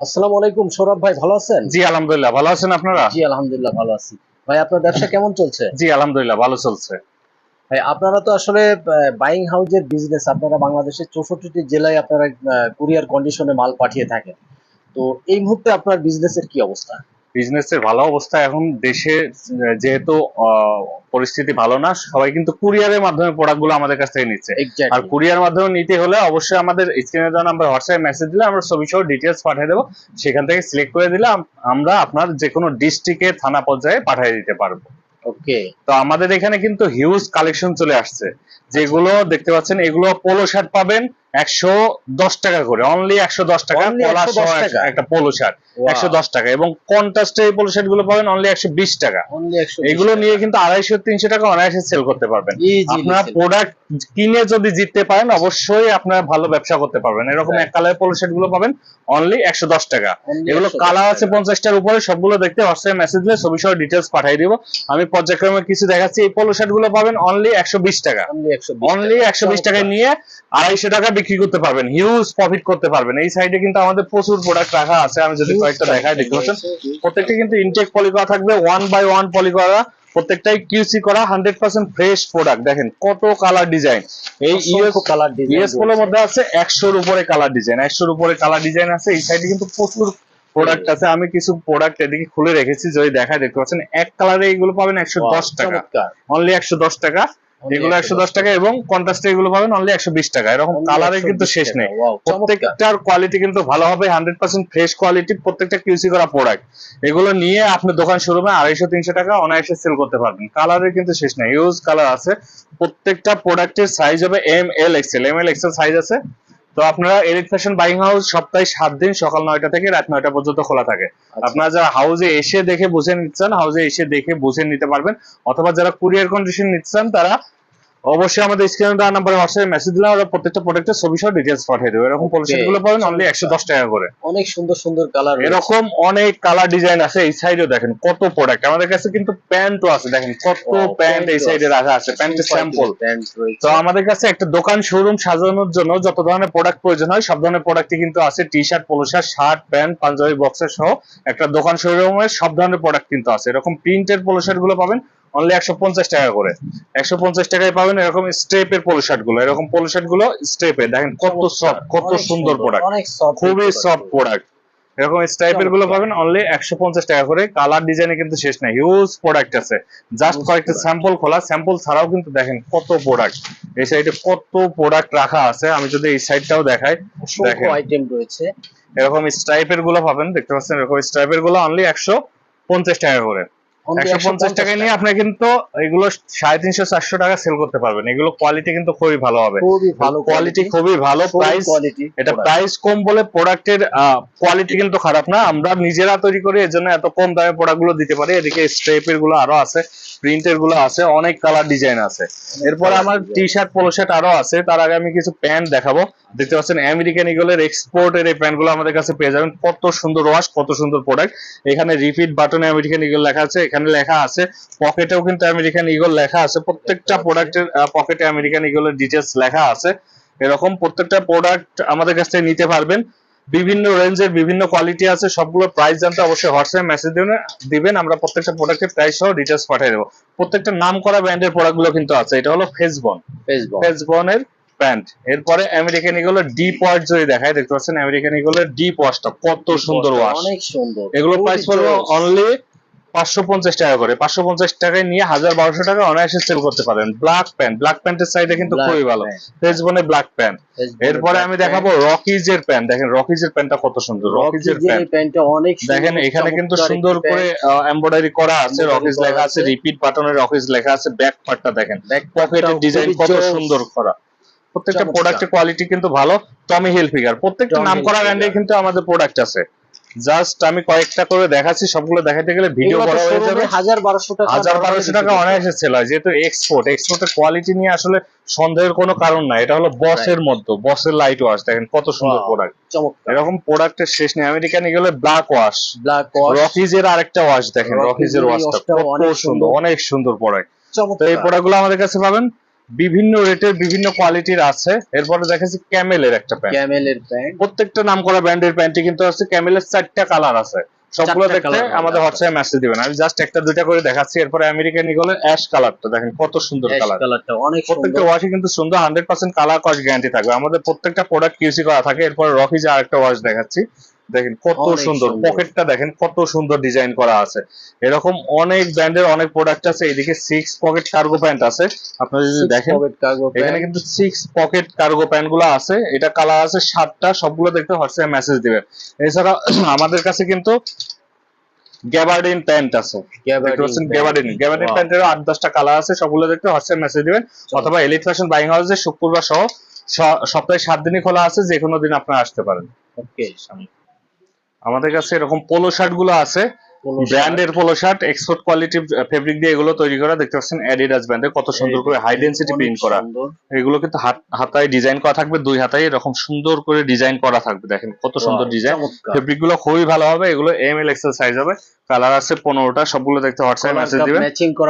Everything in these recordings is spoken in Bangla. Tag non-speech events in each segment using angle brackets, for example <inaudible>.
আসসালামু আলাইকুম সৌরভ ভাই ভালো আছেন? জি আলহামদুলিল্লাহ ভালো আছেন আপনারা? জি আলহামদুলিল্লাহ ভালো আছি। ভাই আপনার ব্যবসা কেমন চলছে? জি আলহামদুলিল্লাহ ভালো চলছে। ভাই আপনারা তো আসলে বাইং হাউজের বিজনেস আপনারা বাংলাদেশের চৌষট্টিটি জেলায় আপনারা কুরিয়ার কন্ডিশনে মাল পাঠিয়ে থাকেন। তো এই মুহূর্তে আপনার বিজনেসের কি অবস্থা? বিজনেসের ভালো অবস্থা এখন দেশে যেহেতু পরিস্থিতি ভালো না সবাই কিন্তু কুরিয়ারের মাধ্যমে প্রোডাক্টগুলো আমাদের কাছ থেকে নিচ্ছে। আর কুরিয়ার মাধ্যমে নিতে হলে অবশ্যই আমাদের স্ক্রিনে দেওয়া নাম্বার হোয়াটসঅ্যাপ মেসেজ দিলে আমরা ছবি সহ ডিটেলস পাঠিয়ে দেবো। সেখান থেকে সিলেক্ট করে দিলে আমরা আপনার যে কোনো ডিস্ট্রিক্টে থানা পর্যায়ে পাঠিয়ে দিতে পারব। ওকে। তো আমাদের এখানে কিন্তু হিউজ কালেকশন চলে আসছে। যেগুলো দেখতে পাচ্ছেন এগুলো পোলো শার্ট পাবেন একশো দশ টাকা করে। অনলি একশো দশ টাকা Only কলা 110 সহ টাকা? একটা পোলো শার্ট একশো দশ টাকা এবং কন্ট্রাস্টে এই পোলো শার্টগুলো পাবেন অনলি একশো বিশ টাকা। এগুলো নিয়ে কিন্তু আড়াইশো তিনশো টাকা অনায়াসে সেল করতে পারবেন। আপনার প্রোডাক্ট কিনে যদি জিততে পারেন অবশ্যই আপনার ভালো ব্যবসা করতে পারবেন। এরকম এক কালারের পোলো শার্টগুলো পাবেন অনলি একশো দশ টাকা। এগুলো কালার আছে পঞ্চাশটার উপরে সবগুলো দেখতে হোয়াটসঅ্যাপ মেসেজ দিলে ছবি সহ ডিটেলস পাঠিয়ে দিব। আমি পর্যায়ক্রমে কিছু দেখাচ্ছি। এই পোলো শার্টগুলো পাবেন অনলি একশো বিশ টাকা। অনলি একশো অনলি একশো বিশ টাকায় নিয়ে আড়াইশো টাকা বিক্রি করতে পারবেন। হিউজ প্রফিট করতে পারবেন। এই সাইডে কিন্তু আমাদের প্রচুর প্রোডাক্ট রাখা আছে। আমি যদি কয়েকটা দেখাই দেখতে পাচ্ছেন। প্রত্যেকটা কিন্তু ইনটেক পলি করা থাকবে ওয়ান বাই ওয়ান পলি করা প্রত্যেকটাই কিউসি করা হান্ড্রেড পার্সেন্ট ফ্রেশ প্রোডাক্ট দেখেন কত কালার ডিজাইন এই ইউএস কালার ইউএস পোলোর মধ্যে আছে একশোর উপরে কালার ডিজাইন একশোর উপরে কালার ডিজাইন আছে এই সাইডে কিন্তু প্রচুর প্রোডাক্ট আছে। আমি কিছু প্রোডাক্ট এদিকে খুলে রেখেছি যদি দেখায় দেখতে পাচ্ছেন। এক কালারে এইগুলো পাবেন একশো দশ টাকা। অনলি একশো দশ টাকা। এগুলো একশো দশ টাকা এবং কন্ট্রাস্টে এগুলো পাবেন অনলি একশো বিশ টাকা। এরকম কালারে কিন্তু শেষ নেই। প্রত্যেকটার কোয়ালিটি কিন্তু ভালো হবে হান্ড্রেড পার্সেন্ট ফ্রেশ কোয়ালিটি প্রত্যেকটা কিউসি করা প্রোডাক্ট এগুলো নিয়ে আপনি দোকান শোরুমে আড়াইশো তিনশো টাকা অনায়াসে সেল করতে পারবেন। কালারের কিন্তু শেষ নেই। ইউজ কালার আছে। প্রত্যেকটা প্রোডাক্টের সাইজ হবে M L XL M L XL size আছে। তো আপনারা এলিট ফ্যাশন বাইং হাউস সপ্তাহে সাত দিন সকাল নয়টা থেকে রাত নয়টা পর্যন্ত খোলা থাকে। আপনারা যারা হাউসে এসে দেখে বুঝে নিচ্ছেন হাউসে এসে দেখে বুঝে নিতে পারবেন। অথবা যারা কুরিয়ার কন্ডিশন নিচ্ছেন তারা অবশ্যই আমাদের স্ক্রিনে দেওয়া নাম্বারে হোয়াটসঅ্যাপে মেসেজ দিলে আমরা প্রত্যেকটা প্রোডাক্টের ছবি সহ ডিটেলস পাঠিয়ে দেবো। এরকম Okay. পলিসি গুলো পাবেন অনলি একশো দশ টাকা করে। অনেক সুন্দর সুন্দর কালার এরকম অনেক কালার ডিজাইন আছে এই সাইডেও দেখেন কত প্রোডাক্ট আমাদের কাছে কিন্তু প্যান্টও আছে দেখেন কত প্যান্ট এই সাইডে রাখা আছে প্যান্টের স্যাম্পল তো আমাদের কাছে একটা দোকান শোরুম সাজানোর জন্য যত ধরনের প্রোডাক্ট প্রয়োজন হয় সব ধরনের প্রোডাক্টই কিন্তু আছে। T shirt polo shirt shirt pant panjabi বক্সের সহ একটা দোকান শোরুমের সব ধরনের প্রোডাক্ট কিন্তু আছে। এরকম প্রিন্টের পোলো শার্টগুলো পাবেন অনলি একশো পঞ্চাশ টাকা করে। একশো পঞ্চাশ টাকায় পাবেন এরকম স্টেপের পোলো শার্টগুলো। এরকম পোলো শার্টগুলো স্টেপে দেখেন কত সফট কত সুন্দর প্রোডাক্ট খুবই সফট প্রোডাক্ট এরকম স্টাইপেরগুলো পাবেন অনলি একশো পঞ্চাশ টাকা করে। কালার ডিজাইনে কিন্তু শেষ নাই। হিউজ প্রোডাক্ট আছে। জাস্ট কয়েকটা স্যাম্পল খোলা। স্যাম্পল ছাড়াও কিন্তু দেখেন কত প্রোডাক্ট এই সাইডে কত প্রোডাক্ট রাখা আছে। আমি যদি এই সাইডটাও দেখাই দেখেন। আইটেম রয়েছে। এরকম স্ট্রাইপেরগুলো পাবেন। দেখতে পাচ্ছেন? এরকম স্ট্রাইপেরগুলো অনলি একশো পঞ্চাশ টাকা করে। একশো পঞ্চাশ টাকায় নিয়ে আপনি কিন্তু এগুলো সাড়ে তিনশো চারশো টাকা সেল করতে পারবেন। এগুলো কোয়ালিটি কিন্তু খুবই ভালো হবে। খুবই ভালো কোয়ালিটি খুবই ভালো প্রাইস কোয়ালিটি এটা প্রাইস কম বলে প্রোডাক্টের কোয়ালিটি কিন্তু খারাপ না। আমরা নিজেরা তৈরি করি এর জন্য এত কম দামে প্রোডাক্টগুলো দিতে পারি। এদিকে স্ট্রেপেরগুলো আরও আছে প্রিন্টেরগুলো আছে অনেক কালার ডিজাইন আছে। এরপরে আমার টি শার্ট পোলো শার্ট আরও আছে। তার আগে আমি কিছু প্যান্ট দেখাবো। দেখতে পাচ্ছেন আমেরিকান ইগলের এক্সপোর্টের এই প্যান্টগুলো আমাদের কাছে পেয়ে যাবেন। কত সুন্দর ওয়াশ কত সুন্দর প্রোডাক্ট এখানে রিপিট বাটনে আমেরিকান ইগল লেখা আছে। এখানে লেখা আছে। পকেটেও কিন্তু আমেরিকান ইগল লেখা আছে। প্রত্যেকটা প্রোডাক্টের পকেটে আমেরিকান ইগলের ডিটেলস লেখা আছে। এরকম প্রত্যেকটা প্রোডাক্ট আমাদের কাছ থেকে নিতে পারবেন। বিভিন্ন রেঞ্জের বিভিন্ন কোয়ালিটি আছে। সবগুলো প্রাইস জানতে অবশ্যই হোয়াটসঅ্যাপ মেসেজ দিবেন দিবেন। আমরা প্রত্যেকটা প্রোডাক্টের প্রাইস সহ ডিটেলস পাঠিয়ে দেবো। প্রত্যেকটা নাম করা ব্র্যান্ডের প্রোডাক্টগুলো কিন্তু আছে। এটা হলো ফেসবন ফেসবনের প্যান্ট এরপরে আমেরিকান ইগলের ডিপ ওয়াশ যদি দেখায় দেখতে পাচ্ছেন আমেরিকান ইগলের ডিপ ওয়াশটা কত সুন্দর ওয়াশ অনেক সুন্দর। এগুলো প্রাইস পড়বে। অনলি পাঁচশো পঞ্চাশ টাকা করে। পাঁচশো পঞ্চাশ টাকায় নিয়ে হাজার বারোশো টাকা অনায়াসে সেল করতে পারেন। ব্ল্যাক প্যান্ট ব্ল্যাক প্যান্টের সাইডে কিন্তু খুবই ভালো। ফেসবনে ব্ল্যাক প্যান্ট এরপরে আমি। দেখাবো রকিজের প্যান্ট দেখেন রকিজের প্যান্টটা কত সুন্দর। রকিজের রকিজের প্যান্ট প্যান্টটা অনেক দেখেন এখানে কিন্তু সুন্দর করে। এমব্রয়ডারি করা আছে রকিজ লেখা আছে। রিপিট বাটনের রকিজ লেখা আছে ব্যাক পার্টটা দেখেন। Back পকেটের ডিজাইন কত সুন্দর করা। প্রত্যেকটা। প্রোডাক্টের কোয়ালিটি কিন্তু ভালো। টমি হিল ফিগার প্রত্যেকটা নাম করা। ব্র্যান্ডে কিন্তু আমাদের প্রোডাক্ট আছে। জাস্ট আমি কয়েকটা করে দেখাচ্ছি সবগুলো দেখাতে গেলে ভিডিও বড় হয়ে যাবে। হাজার বারোশো টাকা হাজার normally বারোশো টাকা বিক্রি অনায়াসে সেল হয় যেহেতু এক্সপোর্ট এক্সপোর্টের কোয়ালিটি নিয়ে আসলে সন্দেহের কোনো কারণ নাই। এটা হলো বসের মধ্যে বসের লাইট ওয়াশ দেখেন কত সুন্দর. প্রোডাক্ট এরকম প্রোডাক্টের শেষ নেই। আমেরিকান গেলে ব্ল্যাক ওয়াশ ব্ল্যাক ওয়াশ রকিজের আরেকটা ওয়াশ দেখেন রকিজের এর ওয়াশটা কত সুন্দর। অনেক সুন্দর প্রোডাক্ট তো এই প্রোডাক্টগুলো আমাদের কাছে পাবেন। বিভিন্ন রেটের বিভিন্ন কোয়ালিটির আছে। এরপরে দেখাচ্ছি ক্যামেলের একটা প্যান্ট। ক্যামেলের প্যান্ট। প্রত্যেকটা নাম করা ব্র্যান্ডের প্যান্টই কিন্তু আছে। ক্যামেলের চারটা কালার আছে। সবগুলো দেখতে আমাদের। হোয়াটসঅ্যাপে মেসেজ দিবেন। আমি জাস্ট একটা দুইটা করে দেখাচ্ছি। এরপরে আমেরিকান ইগলের অ্যাশ কালারটা দেখেন কত সুন্দর কালার কালারটা অনেক প্রত্যেকটা ওয়াশই কিন্তু সুন্দর। Hundred percent colour cost guarantee থাকবে। আমাদের প্রত্যেকটা প্রোডাক্ট কিউসি করা থাকে। এরপর রকি যে আরেকটা ওয়াশ দেখাচ্ছি। দেখেন কত সুন্দর। পকেটটা দেখেন কত সুন্দর ডিজাইন করা আছে। এরকম অনেক ব্র্যান্ডের অনেক প্রোডাক্ট আছে এদিকে সিক্স পকেট কার্গো প্যান্ট আছে। আপনারা যদি দেখেন এখানে কিন্তু সিক্স পকেট কার্গো প্যান্টগুলো আছে। এটা কালার আছে সাতটা সবগুলো দেখতে হোয়াটসঅ্যাপ মেসেজ দিবেন। এছাড়া <clears throat> আমাদের কাছে কিন্তু গ্যাবার্ডিন প্যান্ট আছে। গ্যাবার্ডিন গ্যাবার্ডিন প্যান্টের আট দশটা কালার আছে সবগুলো দেখতে হোয়াটসঅ্যাপ মেসেজ দিবেন। অথবা এলিট ফ্যাশন বাইং হাউসে শুক্রবার সহ সপ্তাহে সাত দিনই খোলা আছে যে কোনো দিন আপনারা আসতে পারেন। ওকে আমাদের কাছে এরকম পোলো শার্টগুলো ব্র্যান্ডের polo shirt export quality fabric দিয়ে এগুলো তৈরি করা। দেখতে পাচ্ছেন অ্যাডিডাস ব্র্যান্ডের কত সুন্দর করে হাই ডেন্সিটি প্রিন্ট করা। এগুলো কিন্তু হাতায় ডিজাইন করা থাকবে দুই হাতায় এরকম সুন্দর করে ডিজাইন করা থাকবে। দেখেন কত সুন্দর ডিজাইন ফেব্রিকগুলো খুবই ভালো হবে। এগুলো এম এল এক্সেল সাইজ হবে। কালার আছে পনেরোটা সবগুলো দেখতে হোয়াটসঅ্যাপ মেসেজ দিবেন।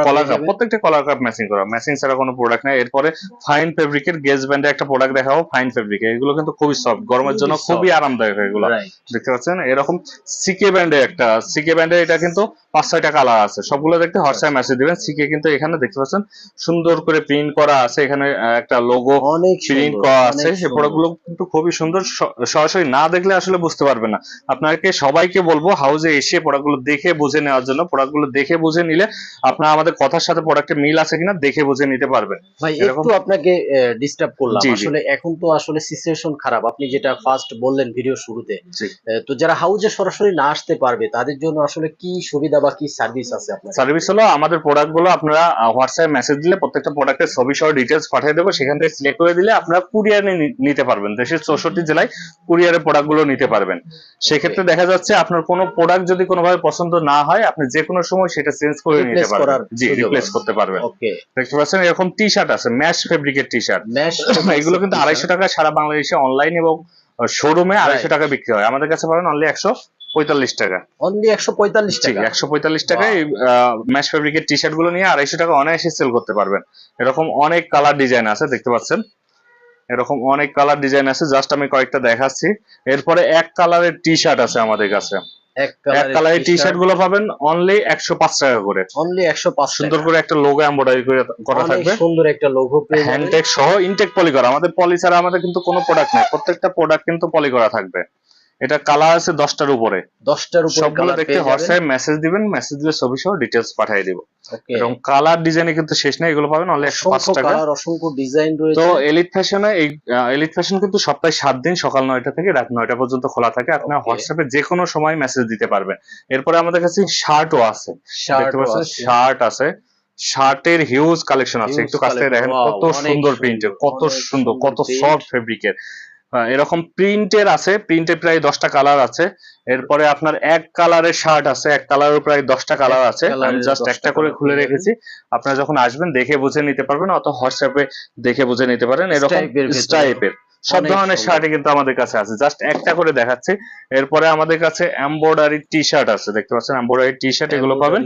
কলার কাপ প্রত্যেকটা কলার কাপ ম্যাচিং করা। ম্যাচিং ছাড়া কোনো প্রোডাক্ট নেই। এরপরে ফাইন ফেব্রিকের গেজ ব্যান্ডে একটা প্রোডাক্ট দেখাবো ফাইন ফেব্রিক এগুলো কিন্তু খুবই সফট গরমের জন্য খুবই খুবই আরামদায়ক এগুলো। দেখতে পাচ্ছেন? এরকম সিকে ব্যান্ডে একটা সিকে ব্যান্ডে এটা কিন্তু পাঁচ ছয়টা কালার আছে। সবগুলো দেখতে হোয়াটসঅ্যাপ মেসেজ দিবেন। সিকে কিন্তু এখানে দেখতে পাচ্ছেন সুন্দর করে প্রিন্ট করা আছে। এখানে একটা লোগো অনেক প্রিন্ট করা আছে। সুন্দর। প্রোডাক্টগুলো কিন্তু খুবই সুন্দর। সরাসরি না দেখলে আসলে বুঝতে পারবেন না। আপনাকে সবাইকে বলব হাউজে এসে প্রোডাক্টগুলো দেখে বুঝে নেওয়ার জন্য প্রোডাক্টগুলো দেখে বুঝে নিলে আপনার আমাদের কথার সাথে প্রোডাক্টের মিল আছে কিনা দেখে বুঝে নিতে পারবেন। ভাই একটু আপনাকে ডিস্টার্ব করলাম। আসলে এখন তো আসলে সিচুয়েশন খারাপ। আপনি যেটা ফার্স্ট বললেন ভিডিও শুরুতে তো যারা হাউজে সরাসরি না আসতে পারবে তাদের জন্য আসলে কি সুবিধা বা কি সার্ভিস আছে আপনার? সার্ভিস হলো আমাদের প্রোডাক্টগুলো আপনারা হোয়াটসঅ্যাপ মেসেজ দিলে প্রত্যেকটা প্রোডাক্টের ছবি সহ ডিটেলস পাঠিয়ে দেবো। সেখান থেকে সিলেক্ট করে দিলে আপনারা কুরিয়ারে নিতে পারবেন। দেশের চৌষট্টি জেলায় কুরিয়ারে প্রোডাক্টগুলো নিতে পারবেন। সেক্ষেত্রে দেখা যাচ্ছে আপনার কোনো প্রোডাক্ট যদি কোনোভাবে পছন্দ না হয় আপনি যে কোনো সময় সেটা চেঞ্জ করে নিতে পারবেন। জি রিপ্লেস করতে পারবেন। ওকে দেখতে পাচ্ছেন এরকম টি শার্ট আছে ম্যাশ ফেব্রিকের টি শার্ট ম্যাশ এগুলো কিন্তু আড়াইশো টাকা সারা বাংলাদেশে অনলাইন এবং শোরুমে আড়াইশো টাকা বিক্রি হয়। আমাদের কাছে পাবেন অনলি একশো পঁয়তাল্লিশ টাকা। অনলি একশো পঁয়তাল্লিশ টাকা। একশো পঁয়তাল্লিশ টাকায় ম্যাশ ফেব্রিকের টি শার্টগুলো নিয়ে আড়াইশো টাকা অনায়াসে সেল করতে পারবেন। এরকম অনেক কালার ডিজাইন আছে দেখতে পাচ্ছেন? এরকম অনেক কালার ডিজাইন আছে জাস্ট আমি কয়েকটা দেখাচ্ছি। এরপরে এক কালারের টি শার্ট আছে আমাদের কাছে। এক কালারের টি শার্টগুলো পাবেন অনলি একশো পাঁচ টাকা করে। অনলি একশো পাঁচ সুন্দর করে একটা লোগো এম্বয়ডারি করে করা থাকবে। সুন্দর একটা লোগো হ্যান্ডটেক সহ ইনটেক পলি করা আমাদের পলি ছাড়া আমাদের কিন্তু কোনো প্রোডাক্ট নেই। প্রত্যেকটা প্রোডাক্ট কিন্তু পলি করা থাকবে। এটা কালার আছে দশটার উপরে। দশটার উপর সবগুলো দেখতে হোয়াটসঅ্যাপ মেসেজ দিবেন মেসেজ দিলে ছবি সহ ডিটেলস পাঠিয়ে দিব। এবং কালার ডিজাইনে কিন্তু শেষ নেই এগুলো পাবেন অনলি একশো পাঁচ টাকা। অসংখ্য ডিজাইন রয়েছে। তো এলিট ফ্যাশনে এই এলিট ফ্যাশন কিন্তু সপ্তাহে সাত দিন সকাল নয়টা থেকে রাত নয়টা পর্যন্ত খোলা থাকে। আপনার Okay. হোয়াটসঅ্যাপে যে কোনো সময় মেসেজ দিতে পারবেন। এরপরে আমাদের কাছে শার্টও আছে। শার্ট দেখতে পাচ্ছেন শার্ট আছে। শার্টের হিউজ কালেকশন আছে। একটু কাছ থেকে দেখেন কত সুন্দর প্রিন্টের কত সুন্দর কত। সফট ফেব্রিকের এরকম প্রিন্টের আছে প্রিন্টের প্রায় দশটা কালার আছে। এরপরে আপনার এক কালারের শার্ট আছে এক কালারের প্রায় দশটা কালার আছে। আমি জাস্ট একটা করে খুলে রেখেছি। আপনারা যখন আসবেন দেখে বুঝে নিতে পারবেন অথবা হোয়াটসঅ্যাপে দেখে বুঝে নিতে পারেন। এরকম স্টাইপের সব ধরনের। শার্টই কিন্তু আমাদের কাছে আছে। জাস্ট একটা করে দেখাচ্ছি। এরপরে আমাদের কাছে এমব্রয়ডারি টি শার্ট আছে দেখতে পাচ্ছেন? এমব্রয়ডারি টি শার্ট এগুলো পাবেন।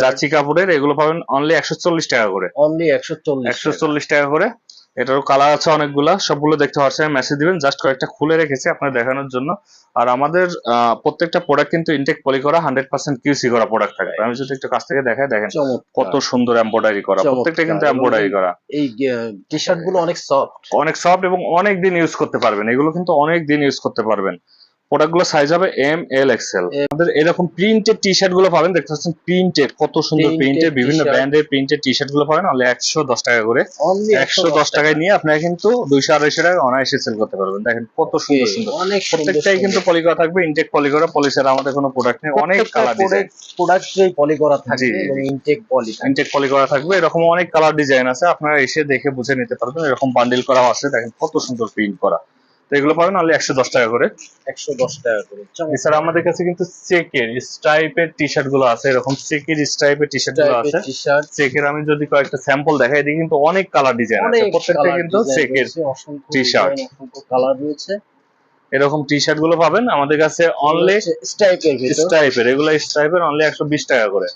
জার্সি কাপড়ের এগুলো পাবেন অনলি একশো চল্লিশ টাকা করে। অনলি একশো একশো চল্লিশ টাকা করে। এটারও কালার আছে অনেকগুলা সবগুলো দেখতে হোয়াটসঅ্যাপে মেসেজ দিবেন জাস্ট কয়েকটা খুলে রেখেছি আপনার দেখানোর জন্য। আর আমাদের আহ, প্রত্যেকটা প্রোডাক্ট কিন্তু ইনটেক পলি করা হান্ড্রেড পার্সেন্ট কিউসি করা প্রোডাক্ট থাকে। আমি যদি একটু কাছ থেকে দেখাই দেখেন কত সুন্দর এমব্রয়ডারি করা প্রত্যেকটা কিন্তু এবং এমব্রয়ডারি করা। এই টি শার্টগুলো অনেক সফট অনেক সফট এবং অনেক দিন ইউজ করতে পারবেন। এগুলো কিন্তু অনেক দিন ইউজ করতে পারবেন। প্রোডাক্টগুলো সাইজ হবে এম এল এক্সেল আমাদের এরকম প্রিন্টেড টি শার্টগুলো পাবেন দেখতে পাচ্ছেন প্রিন্টেড কত সুন্দর প্রিন্টেড বিভিন্ন ব্র্যান্ডের প্রিন্টেড টি শার্টগুলো পাবেন অনলি একশো দশ টাকা করে। একশো দশ টাকায় নিয়ে আপনারা কিন্তু দুইশো আড়াইশো টাকা অনায়াসে সেল করতে পারবেন। দেখেন কত সুন্দর সুন্দর। প্রত্যেকটাই কিন্তু পলি করা থাকবে ইনটেক পলি করা পলি ছাড়া আমাদের কোনো প্রোডাক্ট নেই অনেক কালার ডিজাইন প্রোডাক্টই পলিকরা থাকে জি, এবং জি। ইনটেক পলি ইনটেক পলি করা থাকবে এরকম অনেক কালার ডিজাইন আছে আপনারা এসে দেখে বুঝে নিতে পারবেন এরকম বান্ডিল করা আছে দেখেন কত সুন্দর প্রিন্ট করা। তো এগুলো পাবেন অনলি একশো দশ টাকা করে। একশো দশ টাকা করে। এছাড়া আমাদের কাছে কিন্তু চেকের স্ট্রাইপের টি শার্টগুলো আছে এরকম চেকের স্ট্রাইপের টি শার্টগুলো আছে। টি-শার্ট চেকের আমি যদি কয়েকটা স্যাম্পল দেখাই দিই কিন্তু অনেক কালার ডিজাইন আছে। প্রত্যেকটা কিন্তু চেকের design, অসংখ্য কালার রয়েছে। এরকম টি শার্টগুলো পাবেন আমাদের কাছে অনলি স্টাইপের ভিতর। স্ট্রাইপের এগুলো স্ট্রাইপের অনলি একশো বিশ টাকা করে।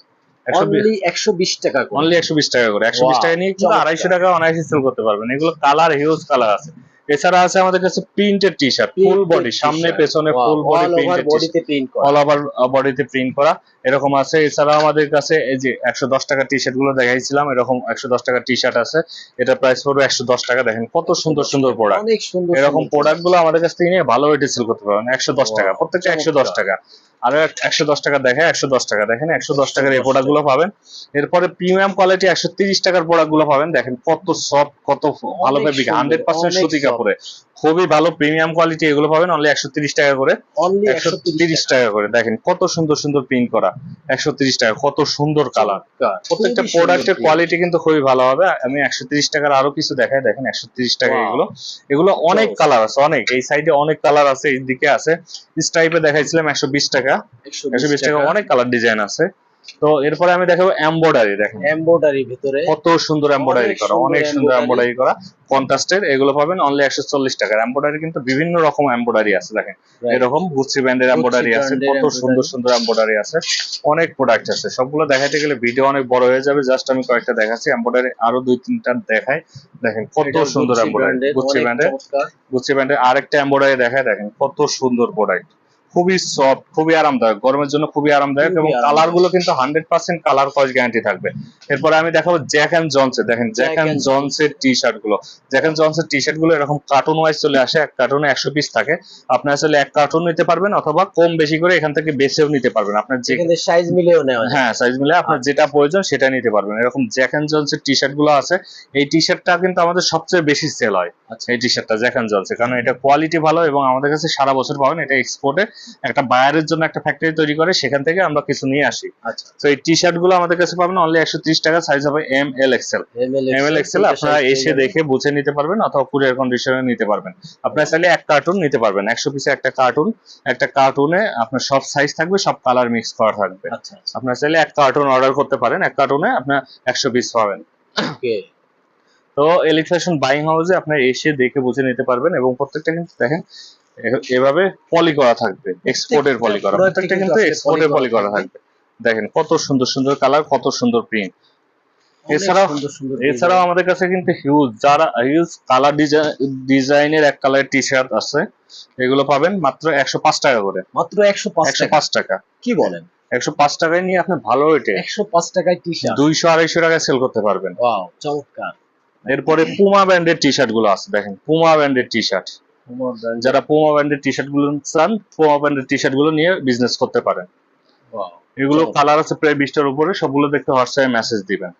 অনলি একশো বিশ টাকা করে। অনলি একশো বিশ টাকা করে। একশো বিশ Wow, টাকা নিয়ে কিন্তু চমৎকার। আড়াইশো টাকা অনায়াসে সেল করতে পারবেন। এগুলো কালার হিউজ কালার আছে। এছাড়া আছে আমাদের কাছে printed T shirt full body সামনে পেছনে full body printed all over বডিতে প্রিন্ট করা। এরকম আছে। এছাড়াও আমাদের কাছে এই যে একশো দশ টাকা টি শার্টগুলো দেখাইছিলাম এরকম একশো দশ টাকা টি শার্ট আছে। এটা প্রাইস পড়বে একশো দশ টাকা দেখেন কত সুন্দর সুন্দর প্রোডাক্ট এরকম প্রোডাক্টগুলো আমাদের কাছ থেকে নিয়ে ভালো রেটে সেল করতে পারবেন। একশো দশ টাকা প্রত্যেকটা একশো দশ। টাকা। আর একশো দশ টাকা দেখে একশো দশ টাকা দেখেন একশো দশ টাকার এই 110 প্রোডাক্টগুলো পাবেন। এরপরে প্রিমিয়াম কোয়ালিটি একশো তিরিশ টাকার প্রোডাক্টগুলো পাবেন। দেখেন কত সফট কত ভালো ফেব্রিক হান্ড্রেড পার্সেন্ট সুতি soft। কাপড়ে খুবই ভালো প্রিমিয়াম কোয়ালিটি এগুলো পাবেন অনলি একশো টাকা করে। একশো টাকা। করে। দেখেন কত সুন্দর সুন্দর প্রিন্ট করা। একশো টাকা কত সুন্দর কালার প্রত্যেকটা প্রোডাক্টের কোয়ালিটি কিন্তু খুবই ভালো হবে। আমি একশো তিরিশ টাকার আরও কিছু দেখাই। দেখেন একশো তিরিশ টাকা এগুলো। এগুলো অনেক কালার আছে অনেক। এই সাইডে অনেক কালার আছে এই দিকে আছে। স্টাইপে দেখাইছিলাম একশো বিশ টাকা। একশো একশো বিশ টাকা অনেক কালার ডিজাইন আছে। তো এরপরে আমি দেখাবো এমব্রয়ডারি দেখেন। এমব্রয়ডারি ভিতরে। কত সুন্দর এমব্রয়ডারি করা অনেক সুন্দর। এমব্রয়ডারি করা। কন্ট্রাস্টের এগুলো পাবেন অনলি একশো চল্লিশ টাকার এমব্রয়ডারি কিন্তু বিভিন্ন রকম এমব্রয়ডারি আছে দেখেন। এরকম গুচি ব্যান্ডের এমব্রয়ডারি আছে কত সুন্দর সুন্দর এমব্রয়ডারি আছে। অনেক প্রোডাক্ট আছে। সবগুলো দেখাতে গেলে ভিডিও অনেক বড় হয়ে যাবে। জাস্ট আমি কয়েকটা দেখাচ্ছি। এমব্রয়ডারি আরও দুই তিনটা দেখাই। দেখেন কত সুন্দর এমব্রয়ডারি গুচি ব্যান্ডের। গুচি ব্যান্ডের আরেকটা এমব্রয়ডারি দেখায় দেখেন কত সুন্দর প্রোডাক্ট খুবই সফট খুবই আরামদায়ক। গরমের জন্য খুবই আরামদায়ক এবং কালারগুলো কিন্তু hundred percent colour cost guarantee থাকবে। এরপরে আমি দেখাবো জ্যাক এন্ড জনসের দেখেন জ্যাক and জনসের টি শার্টগুলো। জ্যাক এন্ড জনসের টি শার্টগুলো এরকম কার্টুন ওয়াইজ চলে আসে এক কার্টুনে একশো পিস থাকে। আপনি আসলে এক কার্টুন নিতে পারবেন অথবা কম বেশি করে এখান থেকে বেছেও নিতে পারবেন। আপনার যে সাইজ মিলেও নেওয়া হ্যাঁ সাইজ মিলে আপনার যেটা প্রয়োজন সেটা নিতে পারবেন। এরকম জ্যাক এন্ড জনসের টি শার্টগুলো আছে। এই টি শার্টটা কিন্তু আমাদের সবচেয়ে বেশি সেল হয়। আচ্ছা। এই টি শার্টটা জ্যাক এন্ড জনসের কারণ এটা কোয়ালিটি ভালো এবং আমাদের কাছে সারা বছর পাবেন। এটা এক্সপোর্টে একটা বায়ারের জন্য একটা ফ্যাক্টরি তৈরি করে সেখান থেকে আমরা কিছু নিয়ে আসি। আচ্ছা। তো এই টি শার্টগুলো আমাদের কাছে পাবেন অনলি একশো ত্রিশ টাকা সাইজ হবে M L XL M L XL আপনারা এসে দেখে বুঝে নিতে পারবেন অথবা কুরিয়ার কন্ডিশনে নিতে পারবেন। আপনারা চাইলে এক কার্টুন নিতে পারবেন একশো পিসে একটা কার্টুন একটা কার্টুনে আপনার সব সাইজ থাকবে সব কালার মিক্স করা থাকবে। আচ্ছা আচ্ছা। আপনার চাইলে এক কার্টুন অর্ডার করতে পারেন এক কার্টুনে আপনার একশো পিস পাবেন। তো ফ্যাশন বাইং হাউসে আপনার এসে দেখে বুঝে নিতে পারবেন এবং প্রত্যেকটা কিন্তু দেখেন এভাবে পলি করা থাকবে এক্সপোর্টের পলি করা। প্রত্যেকটা কিন্তু এক্সপোর্টের পলি করা থাকবে। দেখেন কত সুন্দর সুন্দর কালার কত সুন্দর প্রিন্ট এছাড়াও- এছাড়াও আমাদের কাছে কিন্তু হিউজ যারা হিউজ কালার ডিজাইনের এক কালার টি শার্ট আছে এগুলো পাবেন মাত্র একশো পাঁচ টাকা করে। মাত্র একশো পাঁচ টাকা। কি বলেন? একশো পাঁচ টাকায় নিয়ে আপনি ভালো রেটে একশো পাঁচ টাকায় টি শার্ট দুইশো আড়াইশো টাকায় সেল করতে পারবেন। ওয়াও চমৎকার। এরপরে পুমা ব্র্যান্ডের টি শার্টগুলো আছে দেখেন পুমা ব্র্যান্ডের টি শার্ট যারা পুমা ব্র্যান্ডের টি শার্টগুলো চান পুমা ব্র্যান্ডের টি শার্টগুলো নিয়ে বিজনেস করতে পারেন। এগুলো কালার আছে প্রায় বিশটার উপরে সবগুলো দেখতে হোয়াটসঅ্যাপে মেসেজ দিবেন।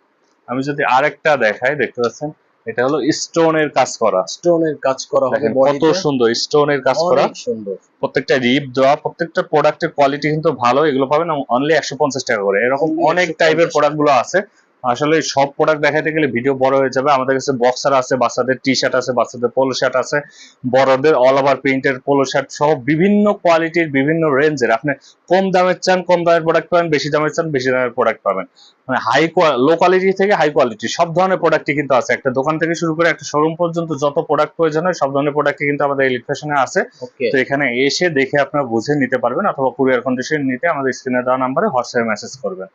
আমি যদি আরেকটা দেখাই দেখতে পাচ্ছেন? এটা হলো স্টোনের কাজ করা। স্টোনের কাজ করা হবে কত সুন্দর স্টোনের কাজ করা। সুন্দর। প্রত্যেকটা রিপ দেওয়া প্রত্যেকটা প্রোডাক্টের কোয়ালিটি কিন্তু ভালো এগুলো পাবেন অনলি একশো পঞ্চাশ টাকা করে। এরকম অনেক টাইপের প্রোডাক্টগুলো আছে। আসলে সব প্রোডাক্ট দেখাতে গেলে ভিডিও বড় হয়ে যাবে। আমাদের কাছে বক্সার আছে বাচ্চাদের টি শার্ট আছে বাচ্চাদের পোলো শার্ট আছে বড়দের অল ওভার প্রিন্টের পোলো শার্ট সহ বিভিন্ন কোয়ালিটির বিভিন্ন রেঞ্জের আপনি কম দামের চান কম দামের প্রোডাক্ট পাবেন বেশি দামের চান বেশি দামের প্রোডাক্ট পাবেন। মানে হাই লো কোয়ালিটি থেকে হাই কোয়ালিটি সব ধরনের প্রোডাক্টই কিন্তু আছে। একটা দোকান থেকে শুরু করে একটা শোরুম পর্যন্ত যত প্রোডাক্ট প্রয়োজন হয় সব ধরনের প্রোডাক্টই কিন্তু আমাদের ইলেকট্রিক ফ্যাশনে আছে। তো এখানে এসে দেখে আপনারা বুঝে নিতে পারবেন অথবা কুরিয়ার কন্ডিশন নিতে আমাদের স্ক্রিনে দেওয়া নাম্বারে হোয়াটসঅ্যাপে মেসেজ করবেন।